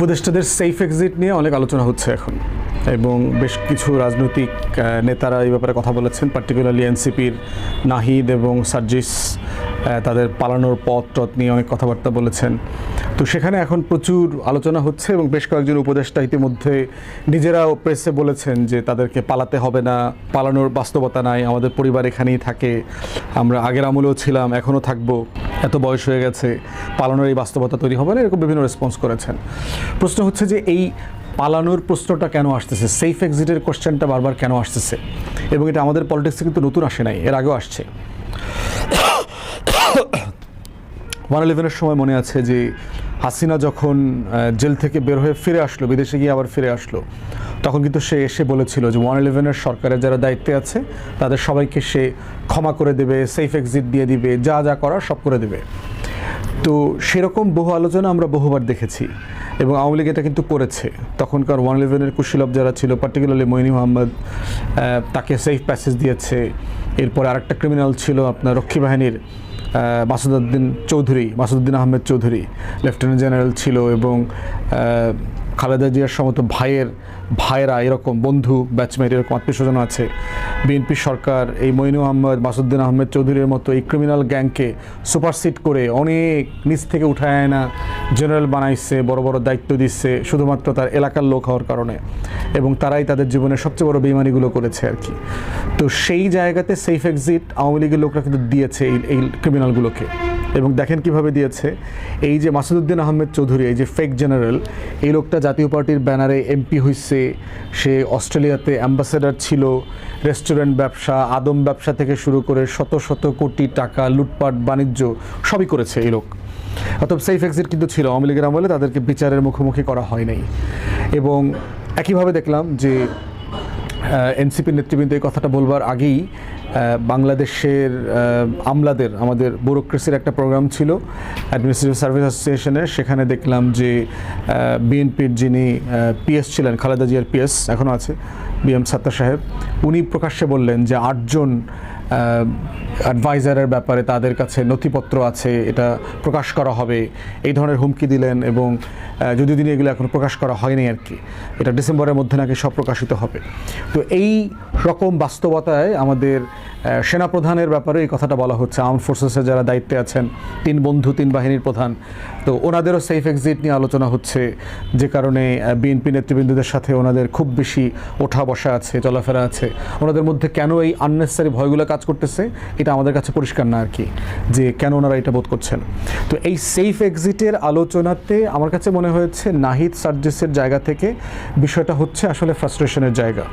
উপদেষ্টাদের safe exit নিয়ে অনেক আলোচনা হচ্ছে এখন। এবং বেশ কিছু রাজনৈতিক নেতারা এই ব্যাপারে কথা বলেছেন পার্টিকুলারলি এনসিপির নাহিদ এবং সার্জিস তাদের পালানোর পথ টথ নিয়ে অনেক কথাবার্তা বলেছেন। তো সেখানে এখন প্রচুর আলোচনা হচ্ছে এবং বেশ কয়েকজন উপদেষ্টা ইতিমধ্যে নিজেরাও প্রেসে বলেছেন যে তাদেরকে পালাতে হবে না, পালানোর বাস্তবতা নাই, আমাদের পরিবার এখানেই থাকে, আমরা আগের আমলেও ছিলাম এখনও থাকব, এত বয়স হয়ে গেছে, পালানোর এই বাস্তবতা তৈরি হবে না, এরকম বিভিন্ন রেসপন্স করেছেন। প্রশ্ন হচ্ছে যে এই পালানোর প্রশ্নটা কেন আসতেছে? সেফ এক্সিটের কোশ্চেনটা বারবার কেন আসতেছে? এবং এটা আমাদের পলিটিক্সে কিন্তু নতুন আসে নাই, এর আগেও আসছে। ওয়ান ইলেভেনের সময় মনে আছে যে হাসিনা যখন জেল থেকে বের হয়ে ফিরে আসলো, বিদেশে গিয়ে আবার ফিরে আসলো, তখন কিন্তু সে এসে বলেছিল যে ওয়ান ইলেভেনের সরকারের যারা দায়িত্বে আছে, তাদের সবাইকে সে ক্ষমা করে দেবে সেফ এক্সিট দিয়ে দিবে, যা যা করার সব করে দেবে। তো সেরকম বহু আলোচনা আমরা বহুবার দেখেছি এবং আওয়ামী লীগ এটা কিন্তু করেছে। তখনকার ওয়ান ইলেভেনের কুশীলভ যারা ছিল পার্টিকুলারলি মইনি মোহাম্মদ তাকে সেফ প্যাসেজ দিয়েছে। এরপরে আরেকটা ক্রিমিনাল ছিল আপনার রক্ষী বাহিনীর মাসুদুদ্দিন চৌধুরী, মাসুদুদ্দিন আহমেদ চৌধুরী লেফটেন্যান্ট জেনারেল ছিল এবং খালেদা জিয়ার সমত ভাইয়ের ভাইয়েরা এরকম, বন্ধু ব্যাচমেট এরকম আত্মীয় স্বজন আছে। বিএনপি সরকার, এই মইনু আহমদ মাসুদ্দিন আহমেদ চৌধুরীর মতো এই ক্রিমিনাল গ্যাংকে সুপারসিট করে অনেক নিচ থেকে উঠায় না। জেনারেল বানাইছে, বড় বড় দায়িত্ব দিচ্ছে, শুধুমাত্র তার এলাকার লোক হওয়ার কারণে। এবং তারাই তাদের জীবনের সবচেয়ে বড় বেইমানিগুলো করেছে আর কি। তো সেই জায়গাতে সেফ এক্সিট আওয়ামী লীগের লোকরা কিন্তু দিয়েছে এই এই ক্রিমিনালগুলোকে এবং দেখেন কীভাবে দিয়েছে। এই যে মাসুদুদ্দিন আহমেদ চৌধুরী, এই যে ফেক জেনারেল এই লোকটা জাতীয় পার্টির ব্যানারে এমপি হয়েছে সে অস্ট্রেলিয়াতে অ্যাম্বাসেডার ছিল রেস্টুরেন্ট ব্যবসা, আদম ব্যবসা থেকে শুরু করে শত শত কোটি টাকা, লুটপাট, বাণিজ্য, সবই করেছে এই লোক। অতএব সেফ এক্সিট কিন্তু ছিল। আওয়ামী লীগের আমলে তাদেরকে বিচারের মুখোমুখি করা হয় নাই। এবং একইভাবে দেখলাম যে এনসিপির নেতৃবৃন্দ এই কথাটা বলবার আগেই বাংলাদেশের আমলাদের, আমাদের ব্যুরোক্রেসির একটা প্রোগ্রাম ছিল অ্যাডমিনিস্ট্রেটিভ সার্ভিস অ্যাসোসিয়েশনের সেখানে দেখলাম যে বিএনপির যিনি পিএস ছিলেন, খালেদা জিয়ার পিএস এখনও আছে বি এম সাত্তার সাহেব, উনি প্রকাশ্যে বললেন যে আটজন অ্যাডভাইজারের ব্যাপারে তাদের কাছে নথিপত্র আছে, এটা প্রকাশ করা হবে। এই ধরনের হুমকি দিলেন এবং যদি তিনি এগুলো এখন প্রকাশ করা হয়নি আর কি, এটা ডিসেম্বরের মধ্যে নাকি সব প্রকাশিত হবে। তো এই রকম বাস্তবতায় আমাদের সেনাপ্রধানের ব্যাপারে এই কথাটা বলা হচ্ছে। আর্ম ফোর্সেসের যারা দায়িত্বে আছেন, তিন বন্ধু, তিন বাহিনীর প্রধান, তো ওনাদেরও সেফ এক্সিট নিয়ে আলোচনা হচ্ছে। যে কারণে বিএনপি নেতৃবৃন্দদের সাথে ওনাদের খুব বেশি ওঠা বসা আছে, চলাফেরা আছে। ওনাদের মধ্যে কেন এই আননেসারি ভয়গুলো কাজ করতেছে, এটা আমাদের কাছে পরিষ্কার না আর কি, যে কেন ওনারা এটা বোধ করছেন। তো এই সেফ এক্সিটের আলোচনাতে আমার কাছে মনে হয়েছে, নাহিদ সার্জিসের জায়গা থেকে বিষয়টা হচ্ছে আসলে ফ্রাস্ট্রেশনের জায়গা।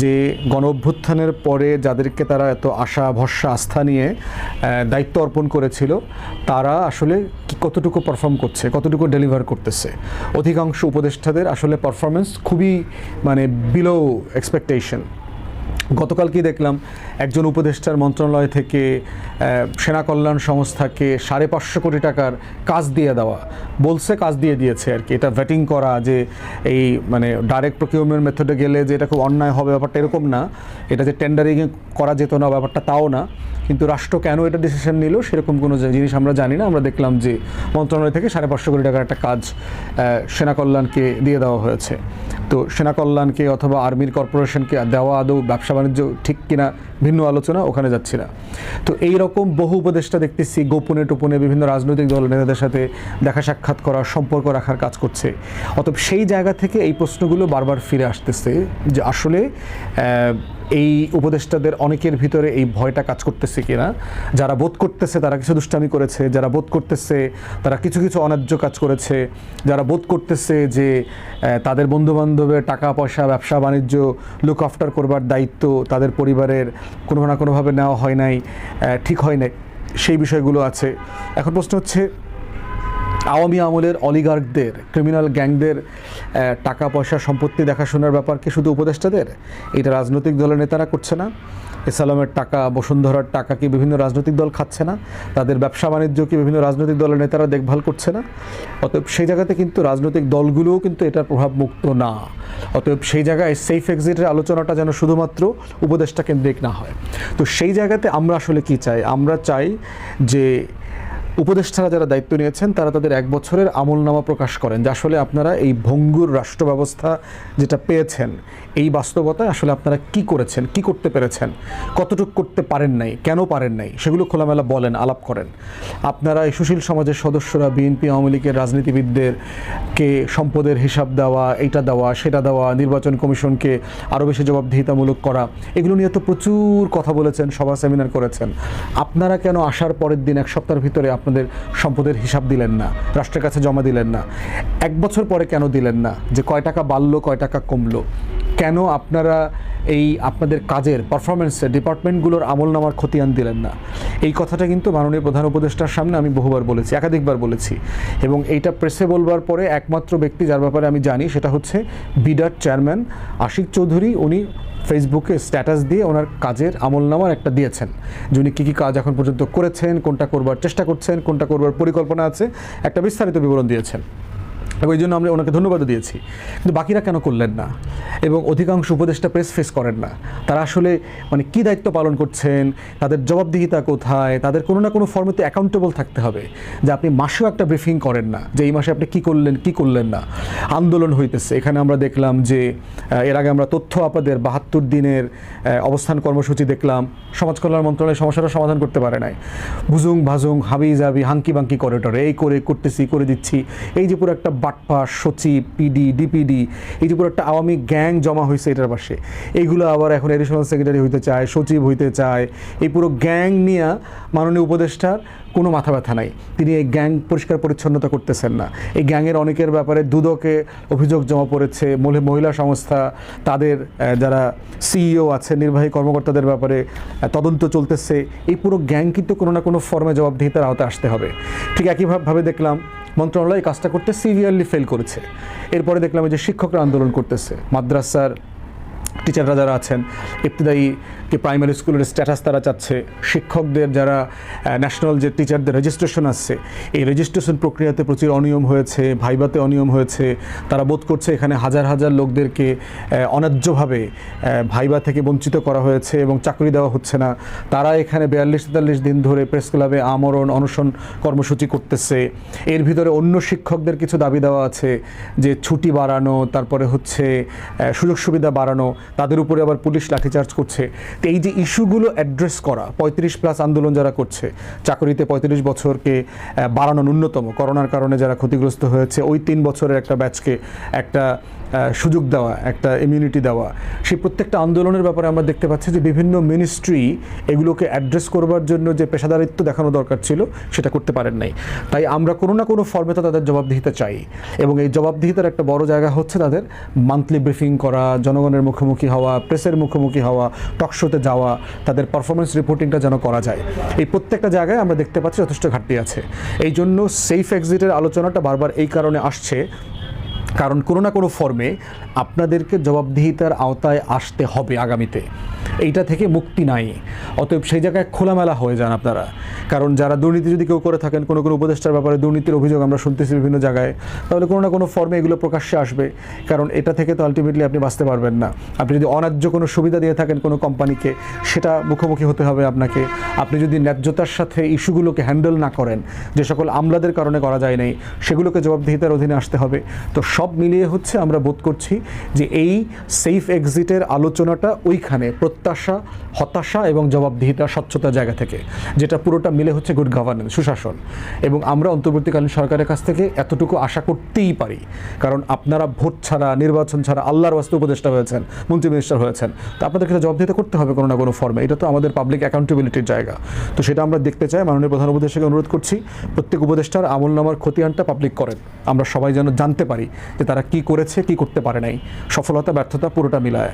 যে গণ অভ্যুত্থানের পরে যাদেরকে তারা এত আশা, ভরসা, আস্থা নিয়ে দায়িত্ব অর্পণ করেছিল, তারা আসলে কতটুকু পারফর্ম করছে, কতটুকু ডেলিভার করতেছে। অধিকাংশ উপদেষ্টাদের আসলে পারফরমেন্স খুবই মানে বিলো এক্সপেকটেশন গতকাল কি দেখলাম? একজন উপদেষ্টার মন্ত্রণালয় থেকে সেনা কল্যাণ সংস্থাকে সাড়ে পাঁচশো কোটি টাকার কাজ দিয়ে দেওয়া। বলছে কাজ দিয়ে দিয়েছে আর কি। এটা ভেটিং করা যে এই মানে ডাইরেক্ট প্রকিউরমেন্ট মেথডে গেলে যে এটা খুব অন্যায় হবে ব্যাপারটা এরকম না। এটা যে টেন্ডারিং করা যেত না ব্যাপারটা তাও না। কিন্তু রাষ্ট্র কেন এটা ডিসিশন নিল সেরকম কোনো জিনিস আমরা জানি না। আমরা দেখলাম যে মন্ত্রণালয় থেকে সাড়ে পাঁচশো কোটি টাকার একটা কাজ সেনা কল্যাণকে দিয়ে দেওয়া হয়েছে। তো সেনা কল্যাণকে অথবা আর্মির কর্পোরেশনকে দেওয়া আদৌ ব্যবসা বাণিজ্য ঠিক কিনা ভিন্ন আলোচনা ওখানে যাচ্ছি না। তো এই রকম বহু উপদেষ্টা দেখতেছি গোপনে টোপনে বিভিন্ন রাজনৈতিক দল নেতাদের সাথে দেখা সাক্ষাৎ করা, সম্পর্ক রাখার কাজ করছে। অতএব সেই জায়গা থেকে এই প্রশ্নগুলো বারবার ফিরে আসতেছে যে আসলে এই উপদেষ্টাদের অনেকের ভিতরে এই ভয়টা কাজ করতেছে কিনা? যারা বোধ করতেছে তারা কিছু দুষ্টামি করেছে, যারা বোধ করতেছে তারা কিছু কিছু অন্যায্য কাজ করেছে, যারা বোধ করতেছে যে তাদের বন্ধু বান্ধবের টাকা পয়সা ব্যবসা, বাণিজ্য লুক আফটার করবার দায়িত্ব তাদের পরিবারের কোনো না কোনোভাবে নেওয়া হয় নাই ঠিক হয় নাই, সেই বিষয়গুলো আছে। এখন প্রশ্ন হচ্ছে আওয়ামী আমলের অলিগার্কদের ক্রিমিনাল গ্যাংদের টাকা, পয়সা, সম্পত্তি দেখাশোনার ব্যাপার কি শুধু উপদেষ্টাদের? এটা রাজনৈতিক দলের নেতারা করছে না। এসালামের টাকা, বসুন্ধরার টাকা কি বিভিন্ন রাজনৈতিক দল খাচ্ছে না? তাদের ব্যবসা বাণিজ্য কি বিভিন্ন রাজনৈতিক দলের নেতারা দেখভাল করছে না? অতএব সেই জায়গাতে কিন্তু রাজনৈতিক দলগুলোও কিন্তু এটার প্রভাব মুক্ত না। অতএব সেই জায়গায় সেফ এক্সিটের আলোচনাটা যেন শুধুমাত্র উপদেষ্টা কেন্দ্রিক না হয়। তো সেই জায়গাতে আমরা আসলে কি চাই? আমরা চাই যে উপদেষ্টারা যারা দায়িত্ব নিয়েছেন, তারা তাদের এক বছরের আমলনামা প্রকাশ করেন, যে আসলে আপনারা এই ভঙ্গুর রাষ্ট্র ব্যবস্থা যেটা পেয়েছেন, এই বাস্তবতায় আসলে আপনারা কি করেছেন, কি করতে পেরেছেন, কতটুক করতে পারেন নাই, কেন পারেন নাই, সেগুলো খোলামেলা বলেন, আলাপ করেন। আপনারা এই সুশীল সমাজের সদস্যরা বিএনপি আওয়ামী লীগের রাজনীতিবিদদের কে সম্পদের হিসাব দেওয়া, এইটা দেওয়া, সেটা দেওয়া, নির্বাচন কমিশনকে আরও বেশি জবাবদিহিতামূলক করা, এগুলো নিয়ে তো প্রচুর কথা বলেছেন, সভা, সেমিনার করেছেন। আপনারা কেন আসার পরের দিন, এক সপ্তাহের ভিতরে আপনাদের সম্পদের হিসাব দিলেন না, রাষ্ট্রের কাছে জমা দিলেন না। এক বছর পরে কেন দিলেন না? যে কয় টাকা বাড়লো, কয় টাকা কমলো? কেন আপনারা এই আপনাদের কাজের পারফরমেন্সের ডিপার্টমেন্টগুলোর আমল নামার খতিয়ান দিলেন না? এই কথাটা কিন্তু মাননীয় প্রধান উপদেষ্টার সামনে আমি বহুবার বলেছি, একাধিকবার বলেছি। এবং এইটা প্রেসে বলবার পরে একমাত্র ব্যক্তি যার ব্যাপারে আমি জানি, সেটা হচ্ছে বিডার চেয়ারম্যান আশিক চৌধুরী। উনি ফেসবুকে স্ট্যাটাস দিয়ে ওনার কাজের আমল নামার একটা দিয়েছেন। যে উনি কী কী কাজ এখন পর্যন্ত করেছেন, কোনটা করবার চেষ্টা করছেন, কোনটা করবার পরিকল্পনা আছে, একটা বিস্তারিত বিবরণ দিয়েছেন। এবং এই জন্য আমরা ওনাকে ধন্যবাদও দিয়েছি। কিন্তু বাকিরা কেন করলেন না? এবং অধিকাংশ উপদেষ্টা প্রেস ফেস করেন না। তারা আসলে মানে কী দায়িত্ব পালন করছেন? তাদের জবাবদিহিতা কোথায়? তাদের কোনো না কোনো ফর্মেতে অ্যাকাউন্টেবল থাকতে হবে। যে আপনি মাসেও একটা ব্রিফিং করেন না, যে এই মাসে আপনি কী করলেন কী করলেন না। আন্দোলন হইতেছে। এখানে আমরা দেখলাম যে এর আগে আমরা তথ্য আপাদের বাহাত্তর দিনের অবস্থান কর্মসূচি দেখলাম। সমাজ কল্যাণ মন্ত্রণালয় সমস্যাটা সমাধান করতে পারে নাই। বুজুং ভাজুং হাবি জাবি হাঙ্কি বাঙ্কি করিডরে এই করে করতেছি, করে দিচ্ছি। এই যে পুরো একটা বাটপা সচিব পিডি, ডিপিডি, এই যে পুরো একটা আওয়ামী গ্যাং জমা হয়েছে এটার পাশে। এইগুলো আবার এখন এডিশনাল সেক্রেটারি হইতে চায়, সচিব হইতে চায়। এই পুরো গ্যাং নিয়ে মাননীয় উপদেষ্টার কোনো মাথা ব্যথা নাই। তিনি এই গ্যাং পরিষ্কার পরিচ্ছন্নতা করতেছেন না। এই গ্যাংয়ের অনেকের ব্যাপারে দুদকে অভিযোগ জমা পড়েছে। মহি- মহিলা সংস্থা, তাদের যারা সিইও আছে, নির্বাহী কর্মকর্তাদের ব্যাপারে তদন্ত চলতেছে। এই পুরো গ্যাং কিন্তু কোনো না কোনো ফর্মে জবাবদিহিতার আওতায় আসতে হবে। ঠিক একইভাবে দেখলাম মন্ত্রণালয় এই কাজটা করতে সিভিয়ারলি ফেল করেছে। এরপরে দেখলাম যে শিক্ষকরা আন্দোলন করতেছে। মাদ্রাসার টিচাররা যারা আছেন ইবতদায়ী যে প্রাইমারি স্কুলের স্ট্যাটাস তারা চাচ্ছে, শিক্ষকদের যারা ন্যাশনাল যে টিচারদের রেজিস্ট্রেশন আসছে এই রেজিস্ট্রেশন প্রক্রিয়াতে প্রচুর অনিয়ম হয়েছে ভাইবাতে অনিয়ম হয়েছে, তারা বোধ করছে এখানে হাজার হাজার লোকদেরকে অন্যায্যভাবে ভাইবা থেকে বঞ্চিত করা হয়েছে এবং চাকরি দেওয়া হচ্ছে না। তারা এখানে বিয়াল্লিশ তেতাল্লিশ দিন ধরে প্রেস ক্লাবে আমরণ, অনশন কর্মসূচি করতেছে। এর ভিতরে অন্য শিক্ষকদের কিছু দাবি দেওয়া আছে, যে ছুটি বাড়ানো, তারপরে হচ্ছে সুযোগ সুবিধা বাড়ানো তাদের উপরে আবার পুলিশ লাঠিচার্জ করছে। তো এই যে ইস্যুগুলো অ্যাড্রেস করা, পঁয়ত্রিশ প্লাস আন্দোলন যারা করছে, চাকরিতে পঁয়ত্রিশ বছরকে বাড়ানো ন্যূনতম, করোনার কারণে যারা ক্ষতিগ্রস্ত হয়েছে, ওই তিন বছরের একটা ব্যাচকে একটা সুযোগ দেওয়া, একটা ইমিউনিটি দেওয়া। সেই প্রত্যেকটা আন্দোলনের ব্যাপারে আমরা দেখতে পাচ্ছি যে বিভিন্ন মিনিস্ট্রি এগুলোকে অ্যাড্রেস করবার জন্য যে পেশাদারিত্ব দেখানো দরকার ছিল, সেটা করতে পারেন নাই। তাই আমরা কোনো না কোনো ফর্মে তো তাদের জবাবদিহিতা চাই। এবং এই জবাবদিহিতার একটা বড় জায়গা হচ্ছে তাদের মান্থলি ব্রিফিং করা, জনগণের মুখোমুখি হওয়া প্রেসের মুখোমুখি হওয়া টকশোতে যাওয়া, তাদের পারফরমেন্স রিপোর্টিংটা যেন করা যায়। এই প্রত্যেকটা জায়গায় আমরা দেখতে পাচ্ছি যথেষ্ট ঘাটতি আছে। এই জন্য সেফ এক্সিটের আলোচনাটা বারবার এই কারণে আসছে কারণ কোনো না কোনো ফর্মে আপনাদেরকে জবাবদিহিতার আওতায় আসতে হবে আগামীতে। এইটা থেকে মুক্তি নাই। অতএব সেই জায়গায় খোলামেলা হয়ে যান আপনারা। কারণ যারা দুর্নীতি যদি কেউ করে থাকেন, কোনো কোনো উপদেষ্টার ব্যাপারে দুর্নীতির অভিযোগ আমরা শুনতেছি বিভিন্ন জায়গায়, তাহলে কোনো না কোনো ফর্মে এগুলো প্রকাশ্যে আসবে। কারণ এটা থেকে তো আলটিমেটলি আপনি বাঁচতে পারবেন না। আপনি যদি অন্যায্য কোনো সুবিধা দিয়ে থাকেন কোনো কোম্পানিকে, সেটা মুখোমুখি হতে হবে আপনাকে। আপনি যদি ন্যায্যতার সাথে ইস্যুগুলোকে হ্যান্ডেল না করেন, যে সকল আমলাদের কারণে করা যায় নাই, সেগুলোকে জবাবদিহিতার অধীনে আসতে হবে, তো সব মিলিয়ে হচ্ছে আমরা বোধ করছি যে এই সেফ এক্সিটের আলোচনাটা ওইখানে প্রত্যাশা, হতাশা এবং জবাবদিহিতা স্বচ্ছতার জায়গা থেকে, যেটা পুরোটা মিলে হচ্ছে গুড গভর্নেন্স সুশাসন। এবং আমরা অন্তর্বর্তীকালীন সরকারের কাছ থেকে এতটুকু আশা করতেই পারি। কারণ আপনারা ভোট ছাড়া, নির্বাচন ছাড়া আল্লাহর বাস্তু উপদেষ্টা হয়েছেন, মন্ত্রী মিনিস্টার হয়েছেন, তো আপনাদেরকে জবাবদিহিতা করতে হবে কোনো না কোনো ফর্মে এটা তো আমাদের পাবলিক অ্যাকাউন্টেবিলিটির জায়গা। তো সেটা আমরা দেখতে চাই। মাননীয় প্রধান উপদেষ্টাকে অনুরোধ করছি, প্রত্যেক উপদেষ্টার আমল নামার খতিয়ানটা পাবলিক করেন। আমরা সবাই যেন জানতে পারি যে তারা কি করেছে কি করতে পারে নাই। সফলতা ব্যর্থতা পুরোটা মিলায়।